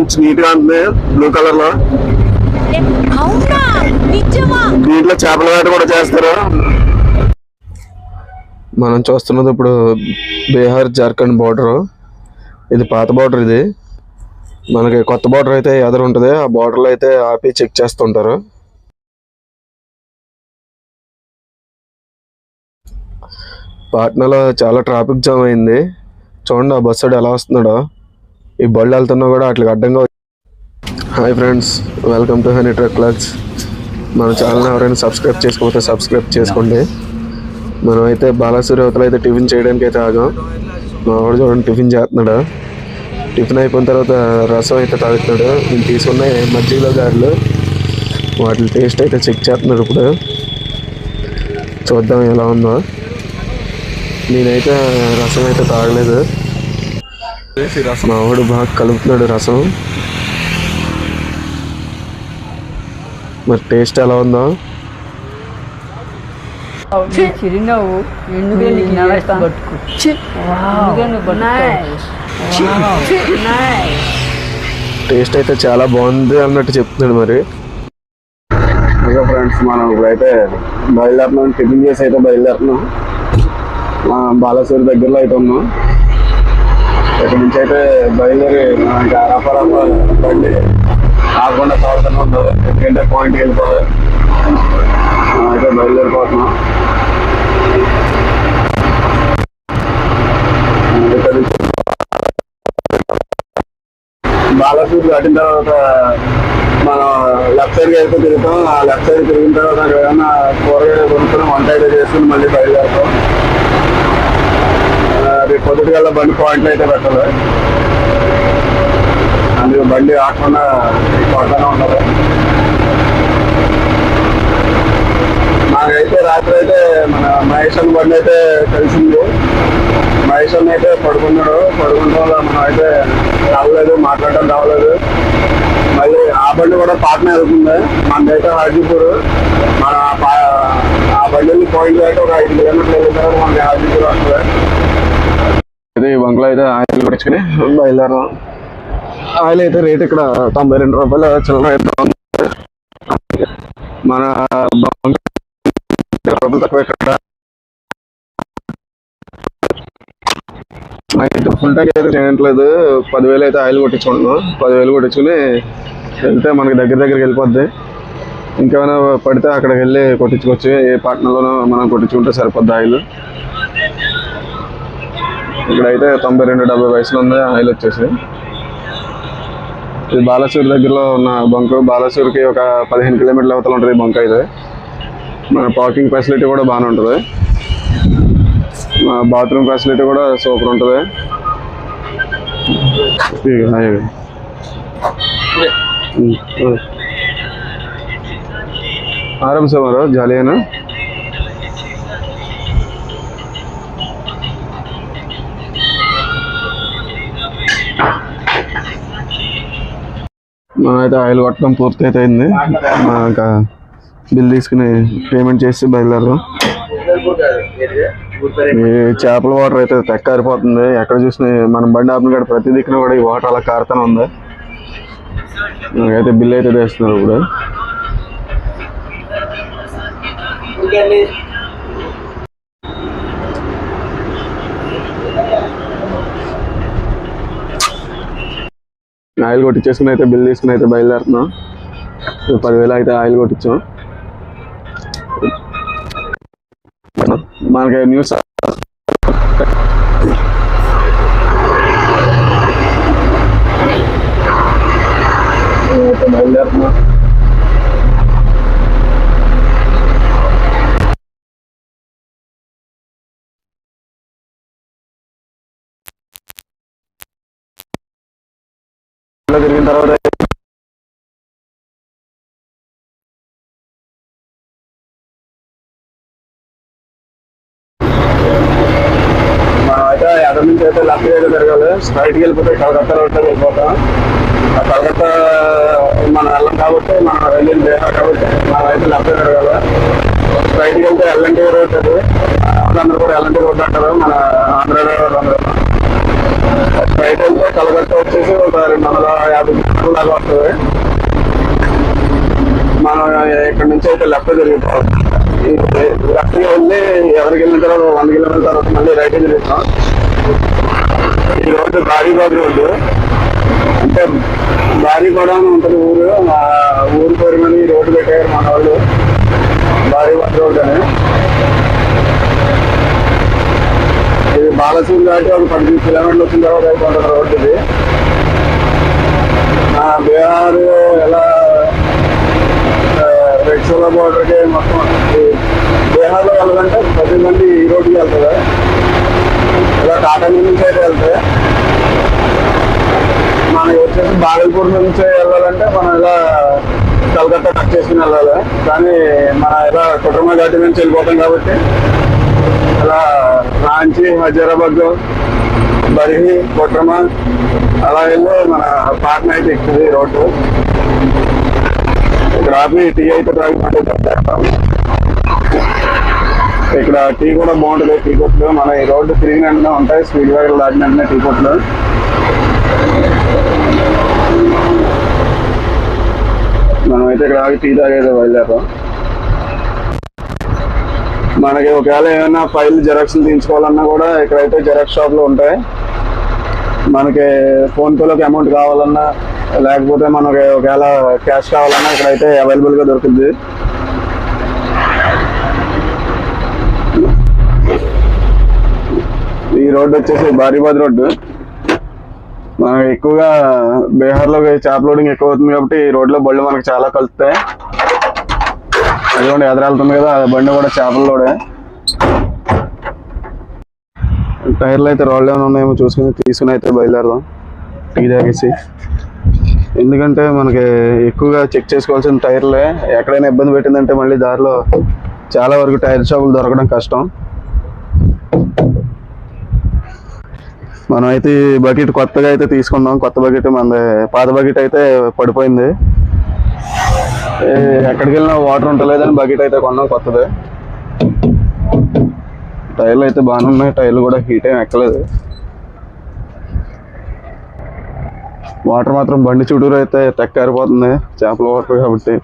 మంచి నీట్గా ఉంది బ్లూ కలర్లో. అవునా? నిజమా? దీంట్లో చేపల వేట కూడా చేస్తారు. మనం చూస్తున్నది ఇప్పుడు బీహార్ జార్ఖండ్ బార్డర్ ఇది పాత బార్డర్ ఇది. మనకి కొత్త బార్డర్ అయితే ఎదురు ఉంటుంది. ఆ బార్డర్లో అయితే ఆపి చెక్ చేస్తుంటారు. పాట్నాలో చాలా ట్రాఫిక్ జామ్ అయింది. చూడండి ఆ బస్సు ఎలా వస్తున్నాడో. ఈ బళ్ళు వెళ్తున్నా కూడా అట్లా అడ్డంగా hi friends welcome to honey truck clubs మన ఛానల్ ఎవరైనా సబ్స్క్రైబ్ చేసుకోకపోతే సబ్స్క్రైబ్ చేసుకోండి. మనం అయితే బాలాసూరి అవతల అయితే టిఫిన్ చేయడానికి అయితే ఆగాం. మా వాడు చూడండి టిఫిన్ చేస్తున్నాడు. టిఫిన్ అయిపోయిన తర్వాత రసం అయితే తాగుతున్నాడు. నేను తీసుకున్న మజ్జిగలో గారెలు. వాటి టేస్ట్ అయితే చెక్ చేస్తున్నాడు ఇప్పుడు. చూద్దాం ఎలా ఉందో. నేనైతే రసం అయితే తాగలేదు. మా వాడు బాగా కలుపుతున్నాడు రసం. మరి టేస్ట్ ఎలా ఉందో? చిరునవ్వు. టేస్ట్ అయితే చాలా బాగుంది అన్నట్టు చెప్తున్నాడు మరి. ఫ్రెండ్స్ మనం ఇప్పుడైతే బయలుదేరుతున్నాం. టిఫిన్ చేసి అయితే బయలుదేరుతున్నాం. బాలాసూరి దగ్గరలో అయితే ఉన్నాం. ఇక్కడ నుంచి అయితే బయలుదేరి ఇంకా రఫరఫ బండి ఆగకుండా సాగుతూనే ఉంటుంది. ఎందుకంటే పాయింట్కి వెళ్ళిపోవాలి అయితే బయలుదేరిపోతున్నాం. ఇక్కడ నుంచి బాలాపూర్ దాటిన తర్వాత మనం లెఫ్ట్ సైడ్కి అయితే తిరుగుతాం. ఆ లెఫ్ట్ సైడ్ తిరిగిన తర్వాత ఏమైనా కూరగాయలు కొనుక్కుని వంట అయితే చేసుకుని మళ్ళీ బయలుదేరుతాం. ఆ, రేపు బండి పాయింట్లు అయితే పెట్టాలి అందులో బండి ఆకుండా కొడతానే ఉండదు మాకైతే రాత్రి అయితే మన మహేష్ అన్న బండి అయితే కలిసింది. మహేష్ అన్న అయితే పడుకున్నాడు. పడుకుంటాం వల్ల మనం అయితే రావలేదు మాట్లాడటం రావలేదు. మళ్ళీ ఆ బండి కూడా పాటనే వెళ్తుంది. మనదైతే హాజీపూర్. మన ఆ బండిని ఆ బండి పాయింట్ అయితే ఒక ఐదు కిలోమీటర్లు వెళ్ళిన తర్వాత మనకి హాజీపూర్ వస్తుంది. అయితే ఈ బంక్లో అయితే ఆయిల్ పట్టించుకుని బయలుదేరాం ఆయిల్ అయితే రేట్ ఇక్కడ తొంభై రెండు రూపాయలు చిల్లర అయితే ఉంది. మన రూపాయలు తక్కువ ఇక్కడ. అయితే ఫుల్ ట్యాంక్ అయితే చేయట్లేదు. పదివేలు అయితే ఆయిల్ కొట్టించుకుంటున్నాం. పదివేలు కొట్టించుకుని వెళ్తే మనకి దగ్గర దగ్గరికి వెళ్ళిపోద్ది. ఇంకేమైనా పడితే అక్కడికి వెళ్ళి కొట్టించుకోవచ్చు. ఏ పట్టణంలోనో మనం కొట్టించుకుంటే సరిపోద్ది ఆయిల్. ఇక్కడైతే తొంభై రెండు డెబ్బై వయసులో ఉంది ఆయిల్ వచ్చేసి. ఇది బాలసూర్ దగ్గరలో ఉన్న బంకు. బాలసూర్కి ఒక పదిహేను కిలోమీటర్ల అవతల ఉంటుంది బంక్ అయితే. మన పార్కింగ్ ఫెసిలిటీ కూడా బాగానే ఉంటుంది. బాత్రూమ్ ఫెసిలిటీ కూడా సూపర్ ఉంటుంది. ఆరామ్ సార్ జాలీనా మనమైతే ఆయిల్ కొట్టడం పూర్తి అయితే అయింది ఇంకా బిల్ తీసుకుని పేమెంట్ చేసి బయలుదేరదాం. ఈ చేపల వాటర్ అయితే తెక్కారిపోతుంది. ఎక్కడ చూసిన మనం బండి ఆపిన కాడ ప్రతి దిక్కున కూడా ఈ వాటర్ అలా కారుతూనే ఉంది. నాకైతే బిల్ అయితే తెస్తున్నారు ఇప్పుడు. ఆయిల్ కొట్టించేసుకుని అయితే బిల్ తీసుకుని అయితే బయలుదేరుతున్నాం. పదివేలు అయితే ఆయిల్ కొట్టించాం మనకి న్యూస్ అయితే బయలుదేరుతున్నాం ఇలా తర్వాత అయితే ఎక్కడ నుంచి అయితే లెఫ్ట్ సైడ్ తిరగాలి. స్ట్రైట్కి వెళ్ళిపోతే కలకత్తా రోడ్ వెళ్ళిపోతాం. ఆ కలకత్తా మనం వెళ్ళం కాబట్టి మనం వెళ్ళింది బీహార్ కాబట్టి మనం అయితే లెఫ్ట్ సైడ్ తిరగాలి. స్ట్రైట్కి వెళ్తే ఎల్ఎన్టీ రోడ్ అది. అందరూ కూడా ఎల్ఎన్టీ రోడ్ అంటారు. మన ఆంధ్ర అందరూ స్ట్రైట్ వచ్చేసి ఒక రెండు వందల యాభై లాగా వస్తుంది. మనం ఇక్కడ నుంచి అయితే లెఫ్ట్ తిరుగుతాం లెఫ్ట్ వెళ్ళి ఎవరికి వెళ్ళిన తర్వాత వంద కిలోమీటర్ల తర్వాత మళ్ళీ రైట్ తిరుగుతాం ఈ రోడ్డు భారీ గోడ రోడ్డు. అంటే భారీ కూడా ఉంటుంది ఊరు. ఆ ఊరు పేరు మీద ఈ రోడ్డు పెట్టారు మన వాళ్ళు. భారీ బాబు రోడ్డు అని. ఇది బాలసీమ దాటి ఒక పది కిలోమీటర్లు వచ్చిన తర్వాత అయిపోతుంది రోడ్డు ఇది. బీహార్ ఎలా రెక్సోలా బోర్డర్కి మొత్తం బీహార్లో వెళ్ళాలంటే పది మంది ఈ రోడ్డుకి వెళ్తుంది ఇలా టాటా నుంచి అయితే వెళ్తే మనకి వచ్చేసి బాగల్పూర్ నుంచి వెళ్ళాలంటే మనం ఇలా కలకత్తా కట్ చేసుకుని వెళ్ళాలి. కానీ మన ఇలా కుటుంబ ఘాటి నుంచి వెళ్ళిపోతాం కాబట్టి అలా రాంచి హజరాబాద్ బరిహి కొట్రమ అలా వెళ్ళి మన పాట్నా అయితే ఎక్కుతుంది రోడ్డు. ఇక్కడ ఆపి టీ అయితే ట్రాఫిక్ మళ్ళీ ఇక్కడ టీ కూడా బాగుంటుంది టీ కొట్లు మన ఈ రోడ్డు తిరిగిన ఉంటాయి స్పీడ్ బ్రేకర్ దాటిన వెంటనే టీ కొట్లు మనం అయితే ఇక్కడ ఆగి టీ తాగేదో బయలుదేరాం మనకి ఒకవేళ ఏమైనా ఫైల్ జెరాక్స్ తీయించుకోవాలన్నా కూడా ఇక్కడైతే జెరాక్స్ షాప్లు ఉంటాయి. మనకి ఫోన్పేలోకి అమౌంట్ కావాలన్నా లేకపోతే మనకి ఒకవేళ క్యాష్ కావాలన్నా ఇక్కడైతే అవైలబుల్గా దొరుకుతుంది ఈ రోడ్డు వచ్చేసి భారీబాద్ రోడ్డు. మనకి ఎక్కువగా బీహార్లో చేప లోడింగ్ ఎక్కువ అవుతుంది కాబట్టి ఈ రోడ్లో బళ్ళు మనకి చాలా కలుస్తాయి. ఇదిగోండి ఎదురెళ్తుంది కదా ఆ బండి కూడా చేపల లోడే. టైర్లు అయితే రోడ్లు ఏమైనా ఉన్నాయేమో చూసుకుని తీసుకుని అయితే బయలుదేరదాం. టీ తాగేసి. ఎందుకంటే మనకి ఎక్కువగా చెక్ చేసుకోవాల్సిన టైర్లే ఎక్కడైనా ఇబ్బంది పెట్టిందంటే మళ్ళీ దారిలో చాలా వరకు టైర్ షాపులు దొరకడం కష్టం. మనం అయితే బకెట్ కొత్తగా అయితే తీసుకున్నాం కొత్త బకెట్ మన పాత బకెట్ అయితే పడిపోయింది. ఎక్కడికి వెళ్ళినా వాటర్ ఉంటలేదని బకెట్ అయితే కొన్నాం కొత్తది. టైర్లు అయితే బాగానే ఉన్నాయి టైర్లు కూడా హీట్ ఏం ఎక్కలేదు. వాటర్ మాత్రం బండి చుట్టూరు అయితే తెక్కారిపోతుంది చేపల వాటర్ కాబట్టి.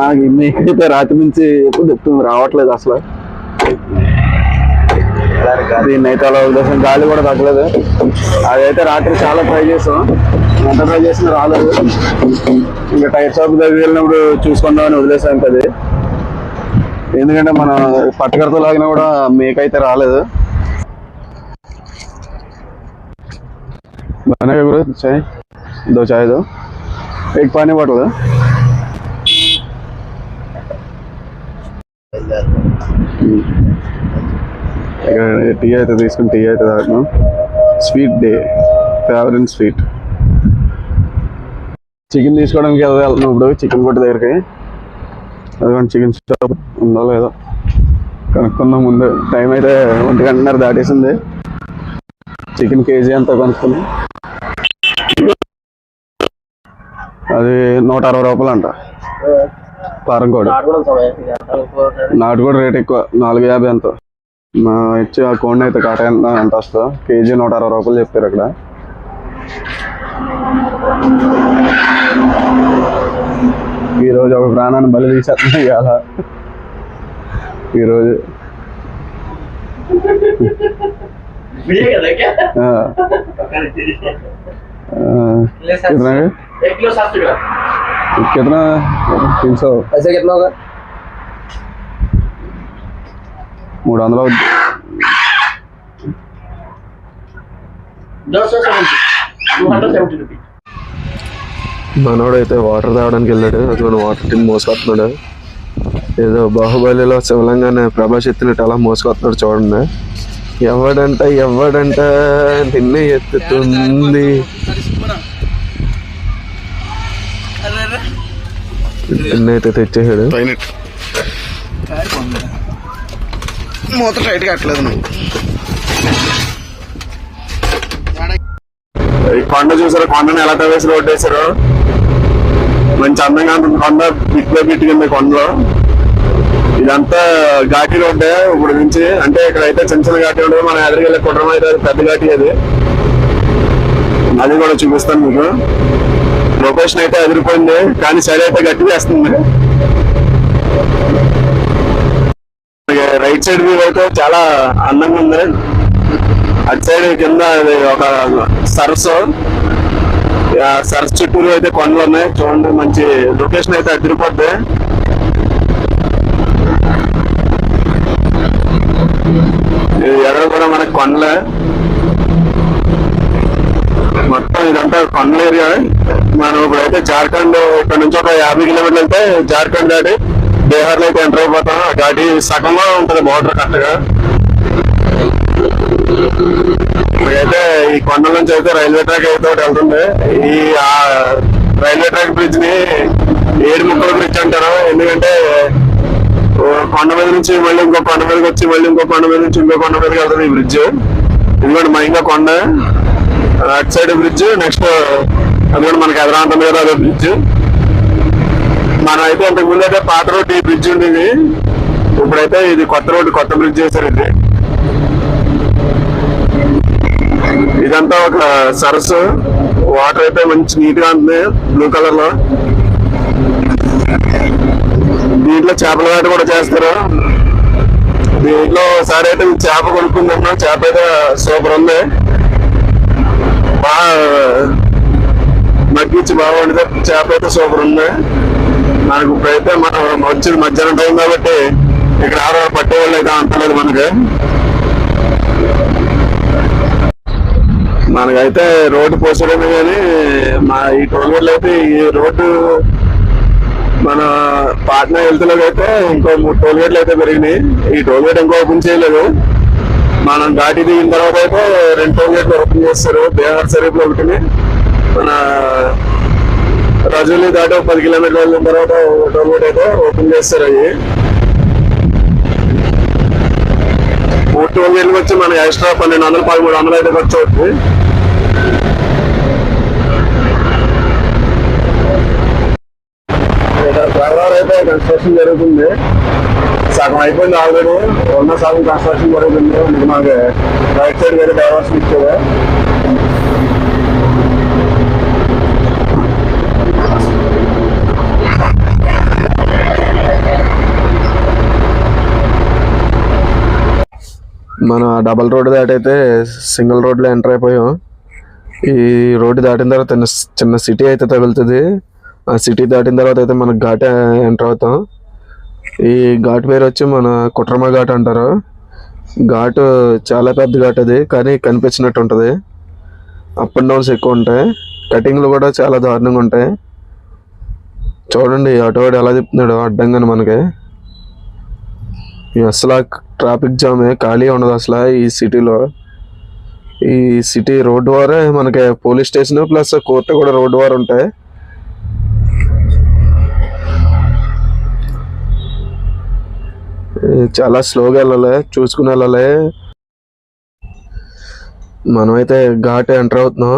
నాకు ఇన్ని అయితే రాత్రి నుంచి ఎప్పుడు చెప్తుంది రావట్లేదు అసలు. దీన్ని అయితే అలా గాలి కూడా తగ్గలేదు. అదైతే రాత్రి చాలా ట్రై చేసాం. ఎంత ట్రై చేసినా రాలేదు ఇంకా టైర్ షాప్ దగ్గర వెళ్ళినప్పుడు చూసుకుందామని వదిలేసాం అది ఎందుకంటే మన పట్టకరతో లాగినా కూడా మీకైతే రాలేదు बनाएगा गुरु चाय दो चाय दो एक पानी बॉटल है టీ అయితే తీసుకుని టీ అయితే తాగను sweet day favourite sweet chicken తీసుకోవడానికి ఏదో వెళ్తున్నాం ఇప్పుడు చికెన్ కొట్టు దగ్గరికి. అదిగోండి చికెన్ షాప్ ఉందో లేదో కనుక్కుందాం ముందు. టైం అయితే ఒంటి గంటన్నర దాటేసింది. చికెన్ కేజీ అంతా కనుక్కుంది అది నూట అరవై రూపాయలు అంట పారం కోడి. నాటుకోడి రేట్ ఎక్కువ నాలుగు యాభై ఎంతో. మా ఇచ్చి ఆ కోడిని అయితే కాట ఎంత ఎంత వస్తుందో కేజీ నూట అరవై రూపాయలు చెప్పారు అక్కడ. ఈరోజు ఒక ప్రాణాన్ని బలి తీసేస్తున్నాయి ఇవాళ ఈరోజు मुझे क्या था क्या ఆ, ఆ, कितना है? एक किलो सात सौ ग्राम कितना तीन सौ ऐसे कितना होगा మూడు వందలు అవుద్ది. दो सौ सेवेंटी टू हंड्रेड మనోడైతే వాటర్ తాగడానికి వెళ్ళాడు. అతను వాటర్ టిన్ మోసుకొస్తున్నాడు. ఏదో బాహుబలిలో శివలంగానే ప్రభాస్ ఎత్తినట్టు అలా మోసుకొస్తున్నాడు చూడండి. ఎవడంట ఎవడంట నిన్నే ఎత్తుతుంది. నిన్నైతే తెచ్చేసాడు మూత టైట్ కట్టలేదు కొండ చూసారు? కొండను ఎలా తవేసి రోడ్డు వేసారు? మంచి అందంగా ఉంటుంది కొండ బిట్లో బిట్ కింద కొండలో. ఇదంతా ఘాటి రోడ్డే ఇప్పుడు నుంచి. అంటే ఇక్కడ అయితే చిన్న చిన్న ఘాటి ఉండదు మన ఎదురుకెళ్ళే కుట్రం అయితే పెద్ద ఘాటి అది. అది కూడా చూపిస్తాను మీకు. లొకేషన్ అయితే ఎదిరిపోయింది కానీ చలి అయితే గట్టి చేస్తుంది. రైట్ సైడ్ వ్యూ అయితే చాలా అందంగా ఉంది. అటు సైడ్ కింద అది ఒక సరస్సు. సరస్సు చుట్టూరు అయితే కొండలు ఉన్నాయి చూడండి మంచి లొకేషన్ అయితే అదిరిపోద్ది ఇది ఎక్కడ కూడా మనకి కొండలే మొత్తం ఇదంతా కొండల ఏరియా. మనం ఇప్పుడైతే జార్ఖండ్ ఇక్కడ నుంచి ఒక యాభై కిలోమీటర్లు వెళ్తే జార్ఖండ్ దాటి బీహార్లో అయితే ఎంటర్ అయిపోతాం. ఆ ఘాటి సగంలో ఉంటది బార్డర్ కరెక్ట్గా ఇప్పుడైతే ఈ కొండల నుంచి అయితే రైల్వే ట్రాక్ అయితే ఒకటి వెళ్తుంది. ఈ ఆ రైల్వే ట్రాక్ బ్రిడ్జ్ని ఏడు ముక్కల బ్రిడ్జ్ అంటారు. ఎందుకంటే కొండ మీద నుంచి మళ్ళీ ఇంకో కొండ మీదకి వచ్చి మళ్ళీ ఇంకో కొండ మీద నుంచి ఇంకో కొండ మీదకి వెళ్తుంది ఈ బ్రిడ్జ్. ఎందుకంటే మైంగా కొండ. అటు సైడ్ బ్రిడ్జ్ నెక్స్ట్ అది కూడా మనకి ఎదరాంత మీద అదే బ్రిడ్జ్. మనం అయితే ఇంతకు ముందు అయితే పాత రోడ్డు ఈ బ్రిడ్జ్ ఉండేది. ఇప్పుడైతే ఇది కొత్త రోడ్డు కొత్త బ్రిడ్జ్ చేశారు ఇది. ఇదంతా ఒక సరస్సు వాటర్ అయితే మంచి నీట్గా ఉంది బ్లూ కలర్లో. దీంట్లో చేపల వేట కూడా చేస్తారు? దీంట్లో ఒకసారి అయితే చేప కొనుక్కుంటున్నాం చేప అయితే సూపర్ ఉంది. బాగా మగ్గించి బాగా వండితే చేప అయితే సూపర్ ఉంది. మనకు ఇప్పుడైతే మనం వచ్చింది మధ్యాహ్నం టైం కాబట్టి ఇక్కడ ఆరు పట్టేవాళ్ళు అయితే అంటలేదు మనకి. మనకైతే రోడ్డు పోసడమే కానీ మా ఈ టోల్ అయితే ఈ రోడ్డు మన పాట్నా వెళ్తున్నదైతే అయితే ఇంకో మూడు టోల్ గేట్లు అయితే పెరిగినాయి. ఈ టోల్ గేట్ ఇంకో ఓపెన్ చేయలేదు. మనం ఘాటి దిగిన తర్వాత అయితే రెండు టోల్ గేట్లు ఓపెన్ చేస్తారు. బీహార్ సరీఫ్లో ఒకటి మన రజులి దాటి పది కిలోమీటర్లు వెళ్ళిన తర్వాత ఒక టోల్ గేట్ అయితే ఓపెన్ చేస్తారు అవి. మూడు టోల్ గేట్లకు వచ్చి మన ఎక్స్ట్రా పన్నెండు వందలు పదమూడు వందలు అయితే ఖర్చు అవుతుంది. అయితే కన్స్ట్రక్షన్ జరుగుతుంది. సగం అయిపోయింది ఆల్రెడీ ఉన్న సగం కన్స్ట్రక్షన్ జరుగుతుంది. మీకు మాకు రైట్ సైడ్ వేరే డైవర్షన్ ఇచ్చారు మన డబల్ రోడ్ దాటైతే సింగిల్ రోడ్లో ఎంటర్ అయిపోయాం. ఈ రోడ్డు దాటిన తర్వాత చిన్న చిన్న సిటీ అయితే తగులుతుంది. ఆ సిటీ దాటిన తర్వాత అయితే మనకు ఘాట్ ఎంటర్ అవుతాం. ఈ ఘాట్ పేరు వచ్చి మన కుట్రమ ఘాట్ అంటారు. ఘాట్ చాలా పెద్ద ఘాట్ అది కానీ కనిపించినట్టు ఉంటుంది. అప్ అండ్ డౌన్స్ ఎక్కువ ఉంటాయి. కటింగ్లు కూడా చాలా దారుణంగా ఉంటాయి. చూడండి ఆటోవాడు ఎలా చెప్తున్నాడు అడ్డంగానే మనకి. అసలు ట్రాఫిక్ జామే ఖాళీ ఉండదు అసలు ఈ సిటీలో. ఈ సిటీ రోడ్ వారే మనకి పోలీస్ స్టేషన్ ప్లస్ కోర్టు కూడా రోడ్ వారు ఉంటాయి. చాలా స్లోగా వెళ్ళాలి చూసుకుని వెళ్ళాలి. మనమైతే ఘాట్ ఎంటర్ అవుతున్నాం.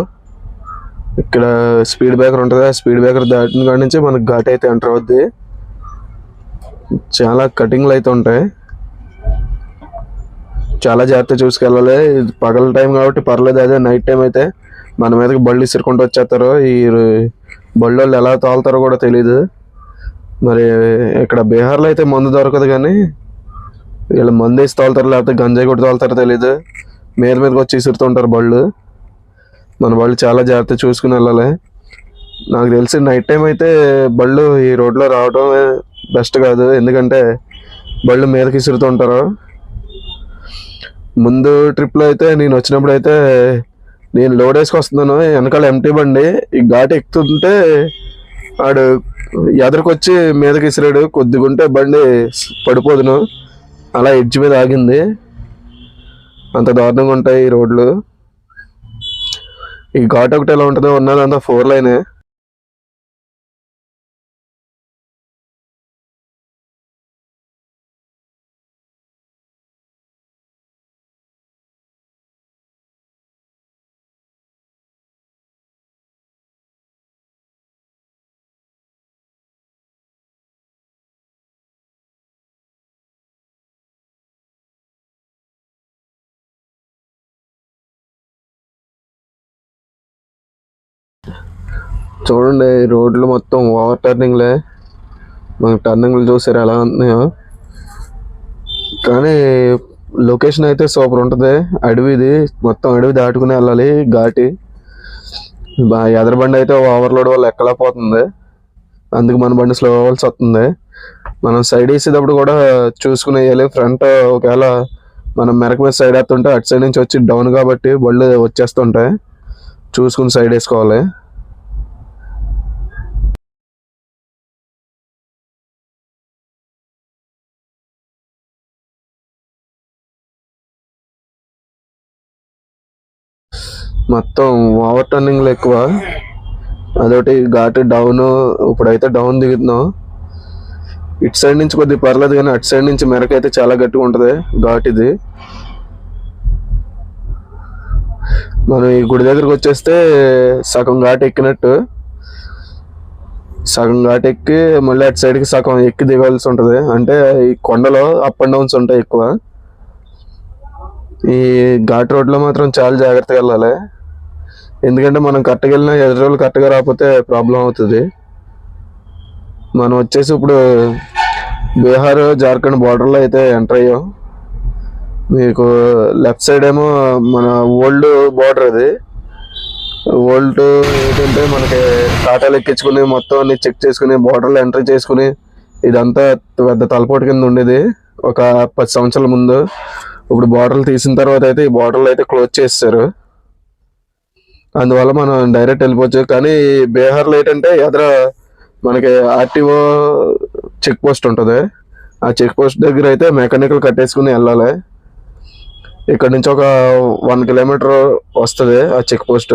ఇక్కడ స్పీడ్ బ్రేకర్ ఉంటుంది ఆ స్పీడ్ బ్రేకర్ దాటిన కాడి నుంచి మనకు ఘాట్ అయితే ఎంటర్ అవుద్ది. చాలా కటింగ్లు అయితే ఉంటాయి. చాలా జాగ్రత్త చూసుకెళ్ళాలి పగల టైం కాబట్టి పర్లేదు అదే నైట్ టైం అయితే మన మీదకి బళ్ళు ఇసురుకుంటూ వచ్చేస్తారు ఈ బళ్ళు వాళ్ళు ఎలా తోలుతారో కూడా తెలియదు మరి ఇక్కడ బీహార్లో అయితే మందు దొరకదు కానీ వీళ్ళు మందు వేసి తోలుతారు లేకపోతే గంజాయి కూడా తోలుతారో తెలియదు మీద మీదకి వచ్చి ఇసురుతుంటారు బళ్ళు. మన బళ్ళు చాలా జాగ్రత్త చూసుకుని వెళ్ళాలి. నాకు తెలిసి నైట్ టైం అయితే బళ్ళు ఈ రోడ్లో రావడం బెస్ట్ కాదు. ఎందుకంటే బళ్ళు మీదకి ఇసురుతుంటారు. ముందు ట్రిప్లో అయితే నేను వచ్చినప్పుడు అయితే నేను లోడ్ వేసుకొస్తున్నాను వెనకాల ఎంటీ బండి. ఈ ఘాట్ ఎక్కుతుంటే ఆడు ఎదరికొచ్చి మీదకి ఇసిరాడు. కొద్దిగుంటే బండి పడిపోదును. అలా ఎడ్జ్ మీద ఆగింది. అంత దారుణంగా ఉంటాయి ఈ రోడ్లు. ఈ ఘాట్ ఒకటి ఎలా ఉంటుందో ఉన్నదంతా ఫోర్ లైనే చూడండి రోడ్లు మొత్తం ఓవర్ టర్నింగ్లే మన టర్నింగ్లు చూసారు ఎలా ఉన్నాయో. కానీ లొకేషన్ అయితే సూపర్ ఉంటుంది. అడవిది మొత్తం అడవి దాటుకుని వెళ్ళాలి ఘాటి. ఎదరబండి బండి అయితే ఓవర్లోడ్ వల్ల ఎక్కలేకపోతుంది. అందుకు మన బండి స్లో అవ్వాల్సి వస్తుంది. మనం సైడ్ వేసేటప్పుడు కూడా చూసుకుని వేయాలి ఫ్రంట్ ఒకవేళ మనం మెరక మీద సైడ్ వేస్తుంటే అటు సైడ్ నుంచి వచ్చి డౌన్ కాబట్టి బళ్ళు వచ్చేస్తుంటాయి. చూసుకుని సైడ్ వేసుకోవాలి. మొత్తం ఓవర్ టర్నింగ్లు ఎక్కువ. అదొకటి ఘాటు డౌన్ ఇప్పుడైతే డౌన్ దిగుతున్నాం. ఇటు సైడ్ నుంచి కొద్దిగా పర్లేదు కానీ అటు సైడ్ నుంచి మెరకైతే చాలా గట్టిగా ఉంటుంది ఘాట్ ఇది. మనం ఈ గుడి దగ్గరకు వచ్చేస్తే సగం ఘాట్ ఎక్కినట్టు. సగం ఘాట్ ఎక్కి మళ్ళీ అటు సైడ్కి సగం ఎక్కి దిగాల్సి ఉంటుంది. అంటే ఈ కొండలో అప్ అండ్ డౌన్స్ ఉంటాయి ఎక్కువ. ఈ ఘాట్ రోడ్లో మాత్రం చాలా జాగ్రత్తగా వెళ్ళాలి. ఎందుకంటే మనం కరెక్ట్గా వెళ్ళినా ఎదురు రోజులు కరెక్ట్గా రాకపోతే ప్రాబ్లం అవుతుంది. మనం వచ్చేసి ఇప్పుడు బీహార్ జార్ఖండ్ బార్డర్లో అయితే ఎంటర్ అయ్యాం. మీకు లెఫ్ట్ సైడ్ ఏమో మన ఓల్డ్ బార్డర్ అది. ఓల్డ్ ఏంటంటే మనకి టాటాలు ఎక్కించుకుని మొత్తం అన్ని చెక్ చేసుకుని బార్డర్లో ఎంటర్ చేసుకుని ఇదంతా పెద్ద తలపోటు కింద ఉండేది. ఒక పది సంవత్సరాల ముందు. ఇప్పుడు బార్డర్లు తీసిన తర్వాత అయితే ఈ బార్డర్లు అయితే క్లోజ్ చేస్తారు అందువల్ల మనం డైరెక్ట్ వెళ్ళిపోవచ్చు. కానీ బీహార్లో ఏంటంటే ఎదుర మనకి ఆర్టీఓ చెక్ పోస్ట్ ఉంటుంది. ఆ చెక్ పోస్ట్ దగ్గర అయితే మెకానికల్ కట్టేసుకుని వెళ్ళాలి. ఇక్కడ నుంచి ఒక వన్ కిలోమీటర్ వస్తుంది ఆ చెక్ పోస్ట్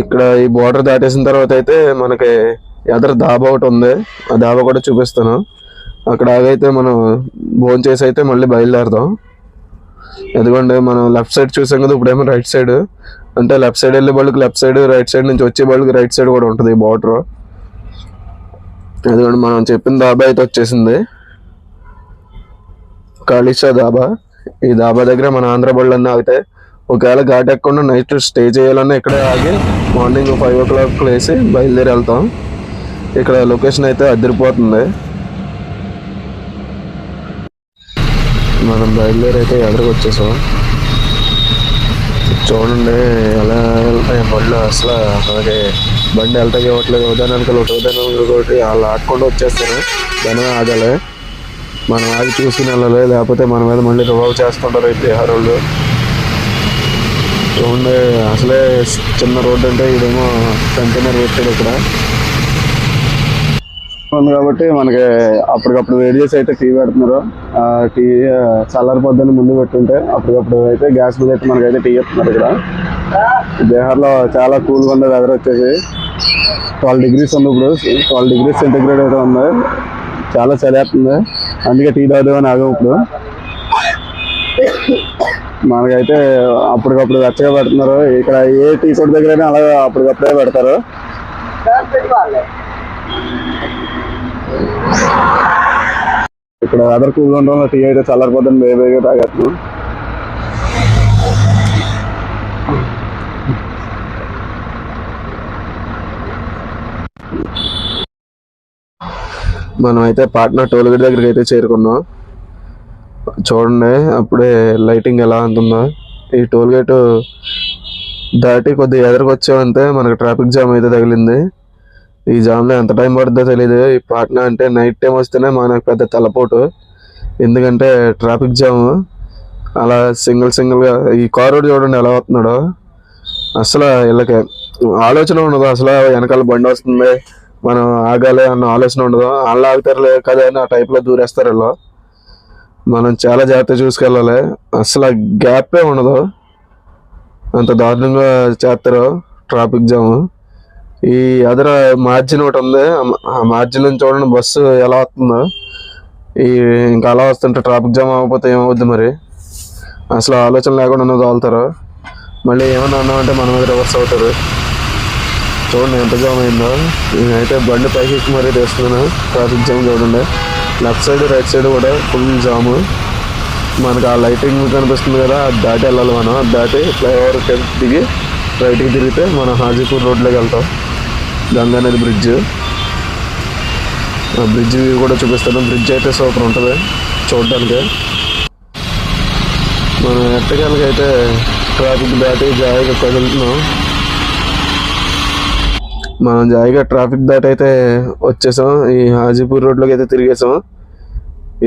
ఇక్కడ ఈ బోర్డర్ దాటేసిన తర్వాత అయితే మనకి ఎదర దాబా ఒకటి ఉంది. ఆ దాబా కూడా చూపిస్తాను. అక్కడ ఆగైతే మనం భోజనం చేసి అయితే మళ్ళీ బయలుదేరదాం. ఎందుకంటే మనం లెఫ్ట్ సైడ్ చూసాం కదా ఇప్పుడేమో రైట్ సైడ్ అంటే లెఫ్ట్ సైడ్ వెళ్ళే వాళ్ళకి లెఫ్ట్ సైడ్ రైట్ సైడ్ నుంచి వచ్చే వాళ్ళకి రైట్ సైడ్ కూడా ఉంటుంది బార్డర్ ఎందుకంటే మనం చెప్పిన దాబా అయితే వచ్చేసింది. కాళీషా దాబా ఈ దాబా దగ్గర మన ఆంధ్ర బళ్ళు అన్నీ ఆగుతాయి ఒకవేళ ఘాట్ ఎక్కకుండా నైట్ స్టే చేయాలన్నా ఇక్కడే ఆగి మార్నింగ్ ఫైవ్ ఓ క్లాక్ లేసి బయలుదేరి వెళ్తాం. ఇక్కడ లొకేషన్ అయితే అదిరిపోతుంది. మనం బయలుదేరైతే అయితే ఎదురుకు వచ్చేసాం. చూడండి ఎలా వెళ్తాయి బండ్లు. అసలు మనకి బండి వెళ్తాకి ఇవ్వట్లేదు. ఉదాహరణకి ఒకటి ఉదాహరణకి ఒకటి వాళ్ళు ఆడుకుంటూ వచ్చేస్తారు. దాని ఆగాలి. మనం ఆగి చూసుకుని వెళ్ళాలి. లేకపోతే మన మీద మళ్ళీ రివాల్వ్ చేస్తుంటారు ఈ బీహార్ వాళ్ళు చూడండి అసలే చిన్న రోడ్డు అంటే ఇదేమో కంటైనర్ పెట్టాడు ఇక్కడ. ఉంది కాబట్టి మనకి అప్పటికప్పుడు వేడి చేసి అయితే టీ పెడుతున్నారు. టీ టీ చల్లారిపోద్దని ముందు పెట్టుంటే అప్పటికప్పుడు అయితే గ్యాస్ మీద అయితే మనకైతే టీ చెప్తున్నారు ఇక్కడ. బీహార్లో చాలా కూల్గా ఉంది వెదర్ వచ్చేసి ట్వెల్వ్ డిగ్రీస్ ఉంది ఇప్పుడు. ట్వెల్వ్ డిగ్రీస్ సెంటిగ్రేడ్ అయితే ఉంది. చాలా చలేస్తుంది అందుకే టీ తాగుదామని ఆగం ఇప్పుడు. మనకైతే అప్పటికప్పుడు వెచ్చగా పెడుతున్నారు. ఇక్కడ ఏ టీ కొట్టు దగ్గర అలా అప్పటికప్పుడే పెడతారు. ఇక్కడ అదర్ కూల్ ఉండడం టీ అయితే చల్లారిపోతుంది బే తాగట్టు తాగేస్తున్నాం మనం అయితే పాట్నా టోల్గేట్ దగ్గరికి అయితే చేరుకున్నాం. చూడండి అప్పుడే లైటింగ్ ఎలా ఉంటుందో. ఈ టోల్గేట్ దాటి కొద్దిగా ఎదురుకొచ్చామంటే మనకు ట్రాఫిక్ జామ్ అయితే తగిలింది. ఈ జామ్లో ఎంత టైం పడుతుందో తెలియదు ఈ పాట్నా అంటే నైట్ టైం వస్తేనే మనకు పెద్ద తలపోటు. ఎందుకంటే ట్రాఫిక్ జామ్. అలా సింగిల్ సింగిల్గా ఈ కారు చూడండి ఎలా వస్తున్నాడో. అసలు వీళ్ళకి ఆలోచన ఉండదు. అసలు వెనకాల బండి వస్తుంది. మనం ఆగాలి అన్న ఆలోచన ఉండదు. వాళ్ళు ఆగుతారులే కదా అని ఆ టైప్లో దూరేస్తారు వీళ్ళు. మనం చాలా జాగ్రత్త చూసుకెళ్ళాలి. అసలు గ్యాపే ఉండదు. అంత దారుణంగా చేస్తారు ట్రాఫిక్ జామ్. ఈ అదర మార్జిన్ ఒకటి ఉంది. ఆ- మార్జిన్ నుంచి చూడండి బస్సు ఎలా వస్తుందో. ఈ ఇంకా అలా వస్తుంటే ట్రాఫిక్ జామ్ అవ్వకపోతే ఏమవుద్ది మరి? అసలు ఆలోచన లేకుండా తోలుతారు మళ్ళీ ఏమన్నా అన్నామంటే మన మీద రివర్స్ అవుతారు. చూడండి ఎంత జామ్ అయిందో. నేనైతే బండి పైకి ఎక్కి మరీ తీస్తున్నాను ట్రాఫిక్ జామ్ చూడండి. లెఫ్ట్ సైడ్ రైట్ సైడ్ కూడా ఫుల్ జాము మనకు ఆ లైటింగ్ కనిపిస్తుంది కదా అది దాటి వెళ్ళాలి మనం. దాటి ఫ్లైఓవర్ దిగి రైట్కి తిరిగితే మనం హాజీపూర్ రోడ్లోకి వెళ్తాం. గంగా నది బ్రిడ్జ్ ఆ బ్రిడ్జ్ వ్యూ కూడా చూపిస్తాను. బ్రిడ్జ్ అయితే సూపర్ ఉంటుంది చూడడానికి. మనం ఎట్టకాలకి అయితే ట్రాఫిక్ దాటి జాయిగా కదులుతున్నాం. మనం జాయిగా ట్రాఫిక్ దాటి అయితే వచ్చేసాం. ఈ హాజీపూర్ రోడ్లోకి అయితే తిరిగేసాం.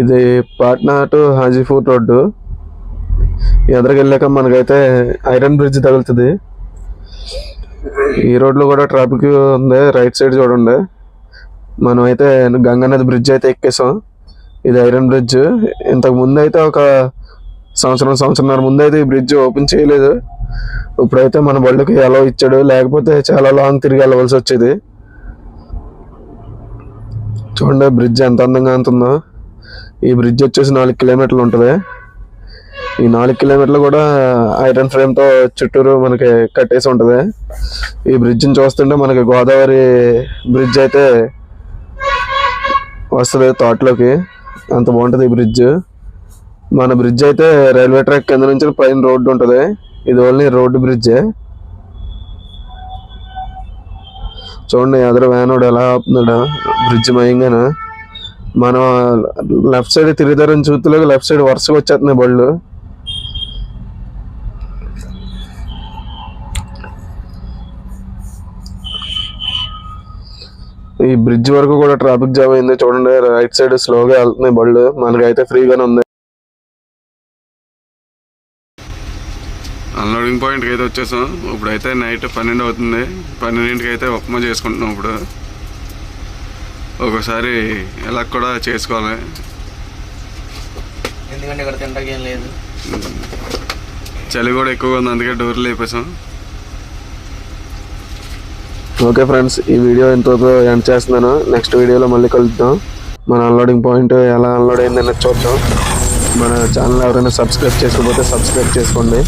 ఇది పాట్నా టు హాజీపూర్ రోడ్డు. ఎదురుకి వెళ్ళాక మనకైతే ఐరన్ బ్రిడ్జ్ తగులుతుంది. ఈ రోడ్లో కూడా ట్రాఫిక్ ఉంది. రైట్ సైడ్ చూడండి. మనం అయితే గంగానది బ్రిడ్జ్ అయితే ఎక్కేసాం. ఇది ఐరన్ బ్రిడ్జ్. ఇంతకు ముందు అయితే ఒక సంవత్సరం సంవత్సరంన్నర ముందు అయితే ఈ బ్రిడ్జ్ ఓపెన్ చేయలేదు. ఇప్పుడైతే మన బళ్ళకి ఎలా ఇచ్చాడు. లేకపోతే చాలా లాంగ్ తిరిగి వెళ్ళవలసి వచ్చేది. చూడండి బ్రిడ్జ్ ఎంత అందంగా ఉంటుందో. ఈ బ్రిడ్జ్ వచ్చేసి నాలుగు కిలోమీటర్లు ఉంటుంది. ఈ నాలుగు కిలోమీటర్లు కూడా ఐరన్ ఫ్రేమ్తో చుట్టూరు మనకి కట్టేసి ఉంటుంది. ఈ బ్రిడ్జ్ని చూస్తుంటే మనకి గోదావరి బ్రిడ్జ్ అయితే వస్తుంది తోటలోకి. అంత బాగుంటుంది ఈ బ్రిడ్జ్. మన బ్రిడ్జ్ అయితే రైల్వే ట్రాక్ కింద నుంచి పైన రోడ్డు ఉంటుంది. ఇది ఓన్లీ రోడ్డు బ్రిడ్జే. చూడండి ఎదురు వ్యానుడు ఎలా ఆపుతున్నాడు బ్రిడ్జ్ మయంగానే. మనం లెఫ్ట్ సైడ్ తిరిగిదారని చూతులోకి లెఫ్ట్ సైడ్ వరుసగా వచ్చేస్తున్నాయి బళ్ళు. ఈ బ్రిడ్జ్ వరకు కూడా ట్రాఫిక్ జామ్ అయింది. చూడండి రైట్ సైడ్ స్లోగా వెళ్తున్నాయి బళ్ళు. మనకైతే ఫ్రీగానే ఉంది. అన్లోడింగ్ పాయింట్కి అయితే వచ్చేసాం. ఇప్పుడైతే నైట్ పన్నెండు అవుతుంది. పన్నెండింటికి అయితే ఉప్మా చేసుకుంటున్నాం ఇప్పుడు. ఒకసారి ఇలా కూడా చేసుకోవాలి. ఎందుకంటే ఇక్కడ తింటాకి ఏం లేదు. చలి కూడా ఎక్కువగా ఉంది. అందుకే డోర్లు లేపేసాం ఓకే ఫ్రెండ్స్ ఈ వీడియో ఎంతో ఎండ్ చేస్తున్నాను నెక్స్ట్ వీడియోలో మళ్ళీ కలుద్దాం. మన అన్లోడింగ్ పాయింట్ ఎలా అన్లోడ్ అయిందనేది చూద్దాం. మన ఛానల్ ఎవరైనా సబ్స్క్రైబ్ చేసుకోకపోతే సబ్స్క్రైబ్ చేసుకోండి.